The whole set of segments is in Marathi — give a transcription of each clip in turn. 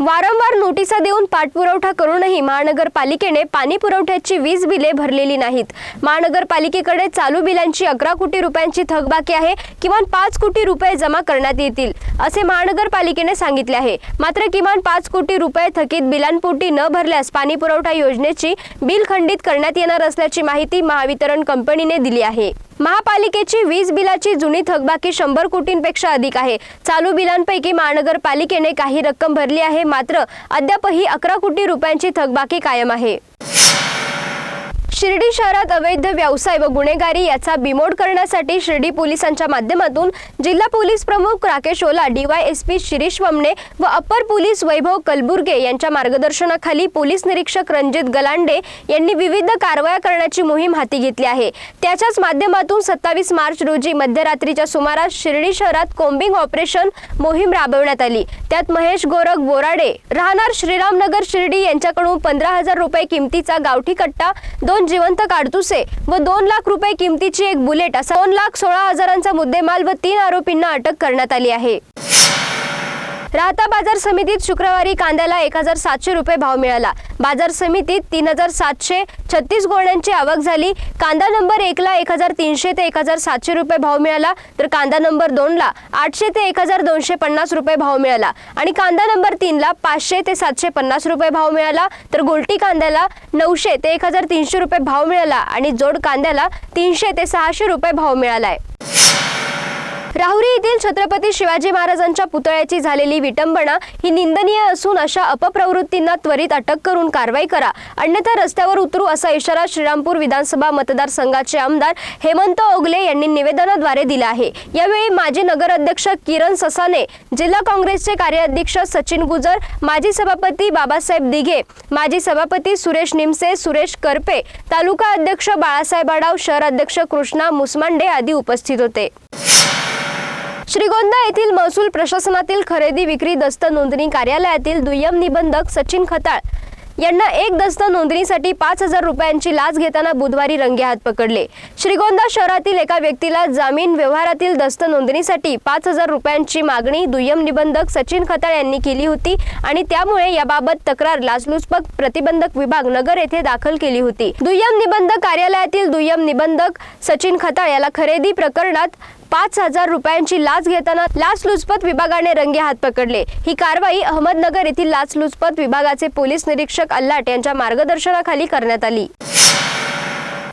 वारंवार नोटिसा देऊन पाठपुरवठा करूनही महानगरपालिकेने पाणी पुरवठ्याची वीज बिले भरलेली नाहीत. महानगरपालिकेकडे चालू बिलांची अकरा कोटी रुपयांची थकबाकी आहे किमान पाच कोटी रुपये जमा करण्यात येतील असे महानगरपालिकेने सांगितले आहे. मात्र किमान पाच कोटी रुपये थकीत बिलांपोटी न भरल्यास पाणी पुरवठा योजनेची बिल खंडित करण्यात येणार असल्याची माहिती महावितरण कंपनीने दिली आहे. महापालिकेची वीज बिलाची जुनी थकबाकी शंभर कोटींपेक्षा अधिक आहे. चालू बिलांपैकी महानगरपालिकेने काही रक्कम भरली आहे मात्र अद्यापही अकरा कोटी रुपयांची थकबाकी कायम आहे. शिर्डी शहरात अवैध व्यवसाय व गुन्हेगारी याचा बिमोड करण्यासाठी शिर्डी पोलिसांच्या माध्यमातून जिल्हा पोलीस प्रमुख राकेश ओला डीवायएसपी शिरीष वमने व अप्पर पोलीस वैभव कलबुर्गे यांच्या मार्गदर्शनाखाली पोलीस निरीक्षक रणजित गलांडे यांनी विविध कारवाया करण्याची मोहीम हाती घेतली आहे. त्याच्याच माध्यमातून सत्तावीस मार्च रोजी मध्यरात्रीच्या सुमारास शिर्डी शहरात कोम्बिंग ऑपरेशन मोहीम राबवण्यात आली. त्यात महेश गोरख बोराडे राहणार श्रीरामनगर शिर्डी यांच्याकडून पंधरा हजार रुपये किमतीचा गावठी कट्टा दोन जिवंत काडतुसे व दोन लाख रुपये किमतीची एक बुलेट असा दोन लाख सोळा हजारांचा मुद्देमाल व तीन आरोपींना अटक करण्यात आली आहे. राहता बाजार समितीत शुक्रवारी कांद्याला एक हजार सातशे रुपये भाव मिळाला. बाजार समितीत तीन हजार सातशे छत्तीस गोण्यांची आवक झाली. कांदा नंबर एकला एक हजार तीनशे ते एक हजार सातशे रुपये भाव मिळाला तर कांदा नंबर दोनला आठशे ते एक हजार दोनशे पन्नास रुपये भाव मिळाला आणि कांदा नंबर तीनला पाचशे ते सातशे पन्नास रुपये भाव मिळाला तर गोलटी कांद्याला नऊशे ते एक हजार तीनशे रुपये भाव मिळाला आणि जोड कांद्याला तीनशे ते सहाशे रुपये भाव मिळाला आहे राहुरी येथील छत्रपती शिवाजी महाराजांच्या पुतळ्याची झालेली विटंबना ही निंदनीय असून अशा अपप्रवृत्तींना त्वरित अटक करून कारवाई करा. अन्यथा रस्त्यावर उतरू असा इशारा श्रीरामपूर विधानसभा मतदारसंघाचे आमदार हेमंत ओगले यांनी निवेदनाद्वारे दिला आहे. यावेळी माजी नगराध्यक्ष किरण ससाने जिल्हा काँग्रेसचे कार्याध्यक्ष सचिन गुजर माजी सभापती बाबासाहेब दिघे माजी सभापती सुरेश निमसे सुरेश करपे तालुका अध्यक्ष बाळासाहेब आडाव शहर अध्यक्ष कृष्णा मुसमांडे आदी उपस्थित होते. श्रीगोंदा येथील महसूल प्रशासनातील खरेदी विक्री दस्त नोंदणी कार्यालयातील दुय्यम निबंधक सचिन खताळ यांना एक दस्त नोंदणीसाठी पाच हजार रुपयांची लाच घेताना बुधवारी रंगेहात पकडले. श्रीगोंदा शहरातील एका व्यक्तीला जामीन व्यवहारातील दस्त नोंदणीसाठी पाच हजार रुपयांची मागणी दुय्यम निबंधक सचिन खताळ यांनी केली होती आणि त्यामुळे याबाबत तक्रार लाचलुचपत प्रतिबंधक विभाग नगर येथे दाखल केली होती. दुय्यम निबंधक कार्यालयातील दुय्यम निबंधक सचिन खताळ याला खरेदी प्रकरणात पाच हजार रुपयांची लाच घेताना लाचलुचपत विभागाने रंगे हात पकडले. ही कारवाई अहमदनगर येथील लाचलुचपत विभागाचे पोलीस निरीक्षक अल्लाट यांच्या मार्गदर्शनाखाली करण्यात आली.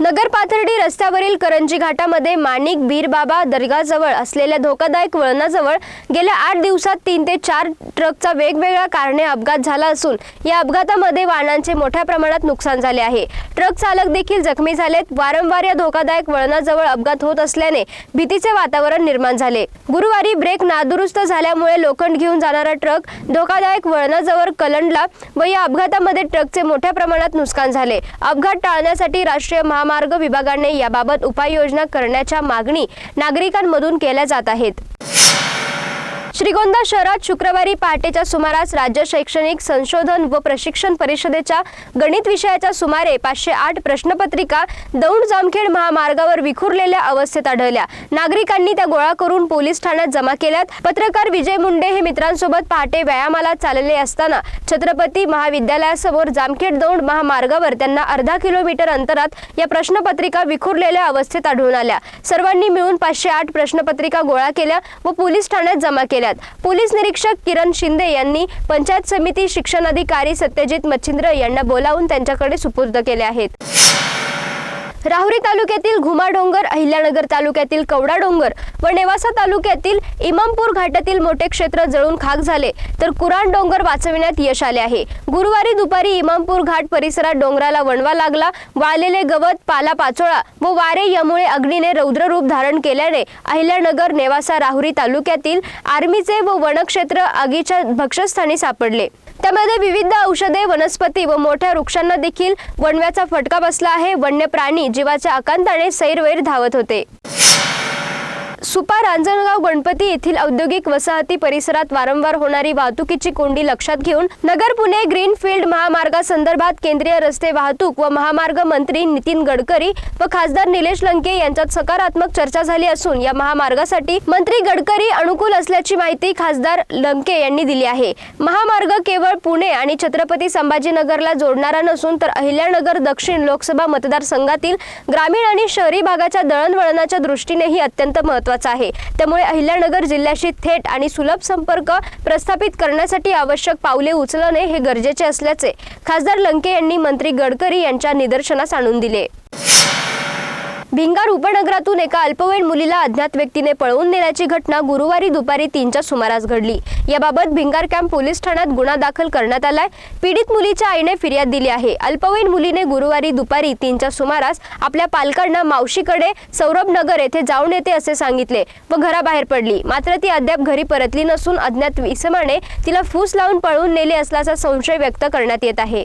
नगर पाथर्डी रस्त्यावरील करंजी घाटामध्ये माणिक बीरबाबा दर्गाजवळ असलेल्या धोकादायक वळणाजवळ गेल्या आठ दिवसात तीन ते चार ट्रकचा वेगवेगळ्या कारणे अपघात झाला असून या अपघातामध्ये वाहनांचे मोठ्या प्रमाणात नुकसान झाले आहे. ट्रक चालक देखील जखमी झालेत. वारंवार या धोकादायक वळणाजवळ अपघात होत असल्याने भीतीचे वातावरण निर्माण झाले. गुरुवारी ब्रेक नादुरुस्त झाल्यामुळे लोखंड घेऊन जाणारा ट्रक धोकादायक वळणाजवळ कलंडला व या अपघातामध्ये ट्रकचे मोठ्या प्रमाणात नुकसान झाले. अपघात टाळण्यासाठी राष्ट्रीय महा महामार्ग विभागाने याबाबत उपाययोजना करण्याच्या मागणी नागरिकांमधून केल्या जात आहेत. श्रीगोंदा शहरात शुक्रवारी पहाटेच्या सुमारास राज्य शैक्षणिक संशोधन व प्रशिक्षण परिषदेच्या गणित विषयाच्या सुमारे पाचशे आठ प्रश्नपत्रिका दौंड जामखेड महामार्गावर विखुरलेल्या अवस्थेत आढळल्या. नागरिकांनी त्या गोळा करून पोलीस ठाण्यात जमा केल्यात. पत्रकार विजय मुंडे हे मित्रांसोबत पहाटे व्यायामाला चालले असताना छत्रपती महाविद्यालयासमोर जामखेड दौंड महामार्गावर त्यांना अर्धा किलोमीटर अंतरात या प्रश्नपत्रिका विखुरलेल्या अवस्थेत आढळून आल्या. सर्वांनी मिळून पाचशे आठ प्रश्नपत्रिका गोळा केल्या व पोलीस ठाण्यात जमा केल्या. केल्यात पोलीस निरीक्षक किरण शिंदे यांनी पंचायत समिती शिक्षणाधिकारी सत्यजित मच्छिंद्र यांना बोलावून त्यांच्याकडे सुपूर्द केले आहेत. राहुरी तालुक्यातील घुमा डोंगर अहिल्यानगर तालुक्यातील कवडा डोंगर व नेवासा तालुक्यातील इमामपूर घाटातील मोठे क्षेत्र जळून खाक झाले तर कुराण डोंगर वाचविण्यात यश आले आहे. गुरुवारी दुपारी इमामपूर घाट परिसरात डोंगराला वणवा लागला वाळलेले गवत पाला पाचोळा व वारे यामुळे अग्नीने रौद्र रूप धारण केल्याने अहिल्यानगर नेवासा राहुरी तालुक्यातील आर्मीचे व वनक्षेत्र आगीच्या भक्षस्थानी सापडले. त्यामध्ये विविध औषधे वनस्पती व मोठ्या वृक्षांना देखील वणव्याचा फटका बसला आहे. वन्य प्राणी जीवाच्या आकांताने सैरवैर धावत होते. सुपा रांजणगाव गणपती येथील औद्योगिक वसाहती परिसरात वारंवार होणारी वाहतुकीची कोंडी लक्षात घेऊन नगर पुणे ग्रीनफील्ड महामार्गासंदर्भात केंद्रीय रस्ते वाहतूक व महामार्ग मंत्री नितीन गडकरी व खासदार निलेश लंके यांच्यात सकारात्मक चर्चा झाली असून या महामार्गासाठी मंत्री गडकरी अनुकूल असल्याची माहिती खासदार लंके यांनी दिली आहे. महामार्ग केवळ पुणे आणि छत्रपती संभाजीनगरला जोडणारा नसून तर अहिल्यानगर दक्षिण लोकसभा मतदारसंघातील ग्रामीण आणि शहरी भागाच्या दळणवळणाच्या दृष्टीनेही अत्यंत महत्त्वाचा आहे. त्यामुळे अहिल्यानगर जिल्ह्याशी थेट आणि सुलभ संपर्क प्रस्थापित करण्यासाठी आवश्यक पावले उचलणे हे गरजेचे असल्याचे खासदार लंके यांनी मंत्री गडकरी यांच्या निदर्शनास आणून दिले. भिंगार उपनगरातून एका अल्पवयीन मुलीला अज्ञात व्यक्तीने पळवून नेल्याची घटना गुरुवारी दुपारी तीनच्या सुमारास घडली. याबाबत भिंगार कॅम्प पोलीस ठाण्यात गुन्हा दाखल करण्यात आलाय. पीडित मुलीच्या आईने फिर्याद दिली आहे. अल्पवयीन मुलीने गुरुवारी दुपारी तीनच्या सुमारास आपल्या पालकांना मावशीकडे सौरभ नगर येथे जाऊन येते असे सांगितले व घराबाहेर पडली. मात्र ती अद्याप घरी परतली नसून अज्ञात इसमाने तिला फूस लावून पळवून नेले असल्याचा संशय व्यक्त करण्यात येत आहे.